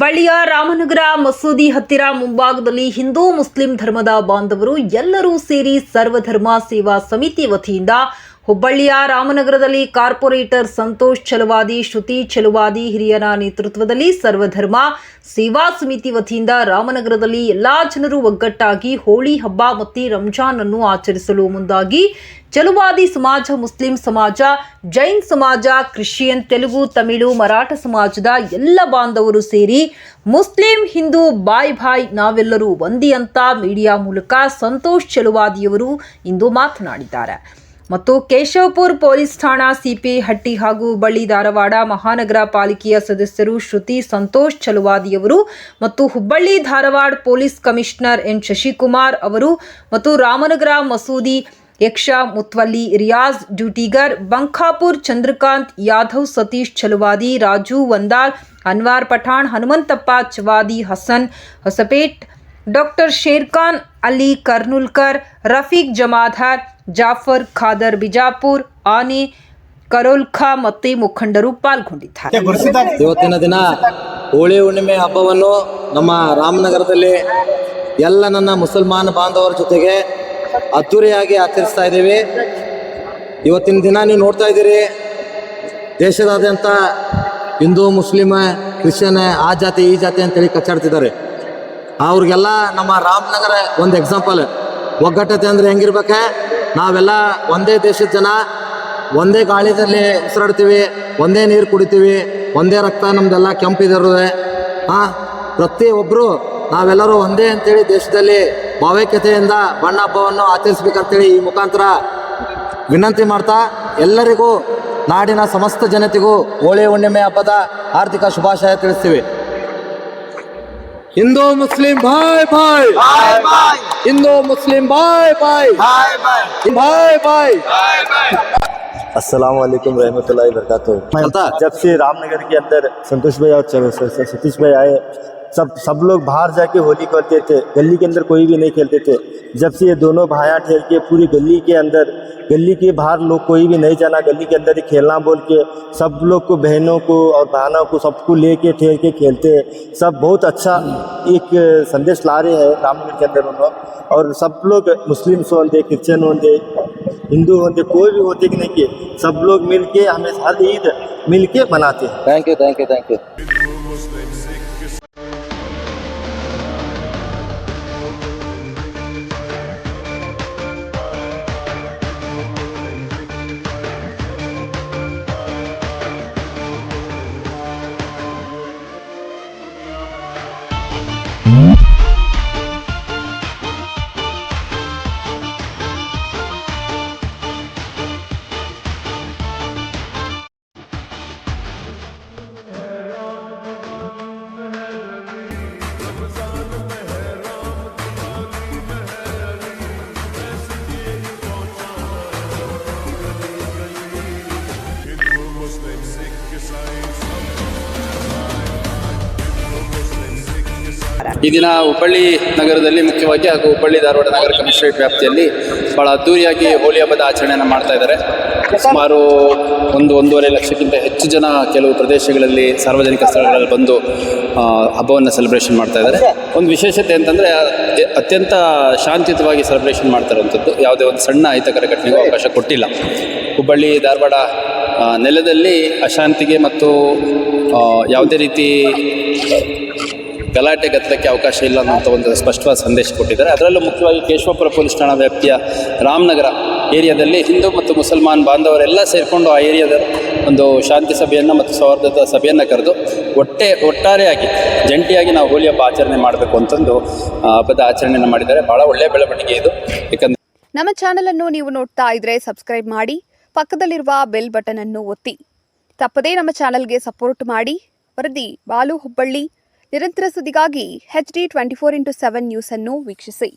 ಹುಬ್ಬಳ್ಳಿಯ ರಾಮನಗರ ಮಸೂದಿ ಹತ್ತಿರ ಮುಂಭಾಗದಲ್ಲಿ ಹಿಂದೂ ಮುಸ್ಲಿಂ ಧರ್ಮದ ಬಾಂಧವರು ಎಲ್ಲರೂ ಸೇರಿ ಸರ್ವಧರ್ಮ ಸೇವಾ ಸಮಿತಿ ವತಿಯಿಂದ ಹುಬ್ಬಳ್ಳಿಯ ರಾಮನಗರದಲ್ಲಿ ಕಾರ್ಪೊರೇಟರ್ ಸಂತೋಷ್ ಛಲವಾದಿ ಶ್ರುತಿ ಛಲವಾದಿ ಹಿರಿಯರ ನೇತೃತ್ವದಲ್ಲಿ ಸರ್ವಧರ್ಮ ಸೇವಾ ಸಮಿತಿ ವತಿಯಿಂದ ರಾಮನಗರದಲ್ಲಿ ಎಲ್ಲಾ ಜನರು ಒಗ್ಗಟ್ಟಾಗಿ ಹೋಳಿ ಹಬ್ಬ ಮತ್ತು ರಂಜಾನ್ ಅನ್ನು ಆಚರಿಸಲು ಮುಂದಾಗಿ ಚಲುವಾದಿ ಸಮಾಜ, ಮುಸ್ಲಿಂ ಸಮಾಜ, ಜೈನ್ ಸಮಾಜ, ಕ್ರಿಶ್ಚಿಯನ್, ತೆಲುಗು, ತಮಿಳು, ಮರಾಠ ಸಮಾಜದ ಎಲ್ಲ ಬಾಂಧವರು ಸೇರಿ ಮುಸ್ಲಿಂ, ಹಿಂದೂ, ಬಾಯ್ ಬಾಯ್ ನಾವೆಲ್ಲರೂ ಒಂದಿ ಅಂತ ಮೀಡಿಯಾ ಮೂಲಕ ಸಂತೋಷ್ ಚಲುವಾದಿಯವರು ಇಂದು ಮಾತನಾಡಿದ್ದಾರೆ. ಮತ್ತು ಕೇಶವಪುರ್ ಪೊಲೀಸ್ ಠಾಣಾ ಸಿಪಿ ಹಟ್ಟಿ ಹಾಗೂ ಬಳ್ಳಿ ಧಾರವಾಡ ಮಹಾನಗರ ಪಾಲಿಕೆಯ ಸದಸ್ಯರು ಶ್ರುತಿ ಸಂತೋಷ್ ಚಲುವಾದಿಯವರು ಮತ್ತು Hubballi Dharwad police commissioner N Shashikumar ಅವರು ಮತ್ತು ರಾಮನಗರ ಮಸೂದಿ ಯಕ್ಷ ಮುತ್ವಲ್ಲಿ ರಿಯಾಜ್ ಡ್ಯೂಟಿಗರ್ ಬಂಖಾಪುರ್ ಚಂದ್ರಕಾಂತ್ ಯಾದವ್ ಸತೀಶ್ ಚಲುವಾದಿ ರಾಜು ವಂದಾಲ್ ಅನ್ವಾರ್ ಪಠಾಣ್ ಹನುಮಂತಪ್ಪ ಚವಾದಿ ಹಸನ್ ಹೊಸಪೇಟ್ ಡಾಕ್ಟರ್ ಶೇರ್ಖಾನ್ ಅಲಿ ಕರ್ನುಲ್ಕರ್ ರಫೀಕ್ ಜಮಾಧಾರ್ ಜಾಫರ್ ಖಾದರ್ ಬಿಜಾಪುರ್ ಆನಿ ಕರೋಲ್ಖಾ ಮತ್ತೆ ಮುಖಂಡರು ಪಾಲ್ಗೊಂಡಿದ್ದಾರೆ. ಇವತ್ತಿನ ದಿನ ಹೋಳಿ ಹುಣ್ಣಿಮೆ ಹಬ್ಬವನ್ನು ನಮ್ಮ ರಾಮನಗರದಲ್ಲಿ ಎಲ್ಲ ನನ್ನ ಮುಸಲ್ಮಾನ ಬಾಂಧವರ ಜೊತೆಗೆ ಅದ್ದೂರಿಯಾಗಿ ಆಚರಿಸ್ತಾ ಇದ್ದೀವಿ. ಇವತ್ತಿನ ದಿನ ನೀವು ನೋಡ್ತಾ ಇದ್ದೀರಿ ದೇಶದಾದ್ಯಂತ ಹಿಂದೂ ಮುಸ್ಲಿಮ ಕ್ರಿಶ್ಚಿಯನ್ ಆ ಜಾತಿ ಈ ಜಾತಿ ಅಂತೇಳಿ ಕಚ್ಚಾಡ್ತಿದ್ದಾರೆ. ಅವ್ರಿಗೆಲ್ಲ ನಮ್ಮ ರಾಮನಗರ ಒಂದು ಎಕ್ಸಾಂಪಲ್ ಒಗ್ಗಟ್ಟತೆ ಅಂದರೆ ಹೆಂಗಿರ್ಬೇಕೆ? ನಾವೆಲ್ಲ ಒಂದೇ ದೇಶದ ಜನ, ಒಂದೇ ಗಾಳಿದಲ್ಲಿ ಉಸಿರಾಡ್ತೀವಿ, ಒಂದೇ ನೀರು ಕುಡಿತೀವಿ, ಒಂದೇ ರಕ್ತ ನಮ್ದೆಲ್ಲ ಕೆಂಪಿದಿರೋದೆ ಹಾಂ ಪ್ರತಿಯೊಬ್ಬರು ನಾವೆಲ್ಲರೂ ಒಂದೇ ಅಂತೇಳಿ ದೇಶದಲ್ಲಿ ಭಾವೈಕ್ಯತೆಯಿಂದ ಬಣ್ಣ ಹಬ್ಬವನ್ನು ಆಚರಿಸ್ಬೇಕಂತೇಳಿ ಈ ಮುಖಾಂತರ ವಿನಂತಿ ಮಾಡ್ತಾ ಎಲ್ಲರಿಗೂ ನಾಡಿನ ಸಮಸ್ತ ಜನತೆಗೂ ಹೋಳಿ ಹುಣ್ಣಿಮೆ ಹಬ್ಬದ ಆರ್ಥಿಕ ಶುಭಾಶಯ ತಿಳಿಸ್ತೀವಿ. हिंदू मुस्लिम भाई भाई। हिंदू मुस्लिम भाई भाई। भाई भाई। असलकम वरम्ह वरक जब से रामनगर के अंदर संतोष भाई और सतीश भाई आए सब सब लोग बाहर जाके होली करते थे, गली के अंदर कोई भी नहीं खेलते थे। जब से ये दोनों भाया ठहर के पूरी गली के अंदर, गली के बाहर लोग कोई भी नहीं जाना, गली के अंदर ही खेलना बोल के सब लोग को, बहनों को और बहनों को सबको ले के ठहर के खेलते। सब बहुत अच्छा एक संदेश ला रहे हैं रामगढ़ के अंदर उन्होंने और सब लोग मुस्लिम्स होते क्रिश्चन होते हिंदू होते कोई भी होते कि नहीं के, सब लोग मिल के हमें हर ईद मिल के मनाते हैं। Thank you thank you thank you ಈ ದಿನ ಹುಬ್ಬಳ್ಳಿ ನಗರದಲ್ಲಿ ಮುಖ್ಯವಾಗಿ ಹಾಗೂ ಹುಬ್ಬಳ್ಳಿ ಧಾರವಾಡ ನಗರ ಕಮಿಷನರೇಟ್ ವ್ಯಾಪ್ತಿಯಲ್ಲಿ ಬಹಳ ಅದ್ದೂರಿಯಾಗಿ ಹೋಳಿ ಹಬ್ಬದ ಆಚರಣೆಯನ್ನು ಮಾಡ್ತಾ ಇದ್ದಾರೆ. ಸುಮಾರು ಒಂದು ಒಂದೂವರೆ ಲಕ್ಷಕ್ಕಿಂತ ಹೆಚ್ಚು ಜನ ಕೆಲವು ಪ್ರದೇಶಗಳಲ್ಲಿ ಸಾರ್ವಜನಿಕ ಸ್ಥಳಗಳಲ್ಲಿ ಬಂದು ಹಬ್ಬವನ್ನು ಸೆಲೆಬ್ರೇಷನ್ ಮಾಡ್ತಾ ಇದ್ದಾರೆ. ಒಂದು ವಿಶೇಷತೆ ಅಂತಂದರೆ ಅತ್ಯಂತ ಶಾಂತಿಯುತವಾಗಿ ಸೆಲೆಬ್ರೇಷನ್ ಮಾಡ್ತಾ ಇರುವಂಥದ್ದು ಯಾವುದೇ ಒಂದು ಸಣ್ಣ ಅಹಿತಕರ ಘಟನೆಗೂ ಅವಕಾಶ ಕೊಟ್ಟಿಲ್ಲ. ಹುಬ್ಬಳ್ಳಿ, ಧಾರವಾಡ ನೆಲದಲ್ಲಿ ಅಶಾಂತಿಗೆ ಮತ್ತು ಯಾವುದೇ ರೀತಿ ಗಲಾಟೆ ಗದ್ದಲಕ್ಕೆ ಅವಕಾಶ ಇಲ್ಲ ಅನ್ನೋಂಥ ಒಂದು ಸ್ಪಷ್ಟವಾದ ಸಂದೇಶ ಕೊಟ್ಟಿದ್ದಾರೆ. ಅದರಲ್ಲೂ ಮುಖ್ಯವಾಗಿ ಕೇಶವಪುರ ಪೊಲೀಸ್ ಠಾಣಾ ವ್ಯಾಪ್ತಿಯ ರಾಮನಗರ ಏರಿಯಾದಲ್ಲಿ ಹಿಂದೂ ಮತ್ತು ಮುಸಲ್ಮಾನ್ ಬಾಂಧವರೆಲ್ಲ ಸೇರಿಕೊಂಡು ಆ ಏರಿಯಾದ ಒಂದು ಶಾಂತಿ ಸಭೆಯನ್ನು ಮತ್ತು ಸೌಹಾರ್ದದ ಸಭೆಯನ್ನು ಕರೆದು ಒಟ್ಟೆ ಒಟ್ಟಾರೆಯಾಗಿ, ಜಂಟಿಯಾಗಿ ನಾವು ಹೋಳಿ ಹಬ್ಬ ಆಚರಣೆ ಮಾಡಬೇಕು ಅಂತಂದು ಹಬ್ಬದ ಆಚರಣೆಯನ್ನು ಮಾಡಿದ್ದಾರೆ. ಭಾಳ ಒಳ್ಳೆಯ ಬೆಳವಣಿಗೆ ಇದು. ಯಾಕಂದರೆ ನಮ್ಮ ಚಾನಲನ್ನು ನೀವು ನೋಡ್ತಾ ಇದ್ರೆ ಸಬ್ಸ್ಕ್ರೈಬ್ ಮಾಡಿ, ಪಕ್ಕದಲ್ಲಿರುವ ಬೆಲ್ ಬಟನ್ ಅನ್ನು ಒತ್ತಿ. ತಪ್ಪದೇ ನಮ್ಮ ಚಾನಲ್ಗೆ ಸಪೋರ್ಟ್ ಮಾಡಿ. ವರದಿ ಬಾಲು ಹುಬ್ಬಳ್ಳಿ. ನಿರಂತರ ಸುದ್ದಿಗಾಗಿ H D twenty four into seven news ಅನ್ನು ವೀಕ್ಷಿಸಿ.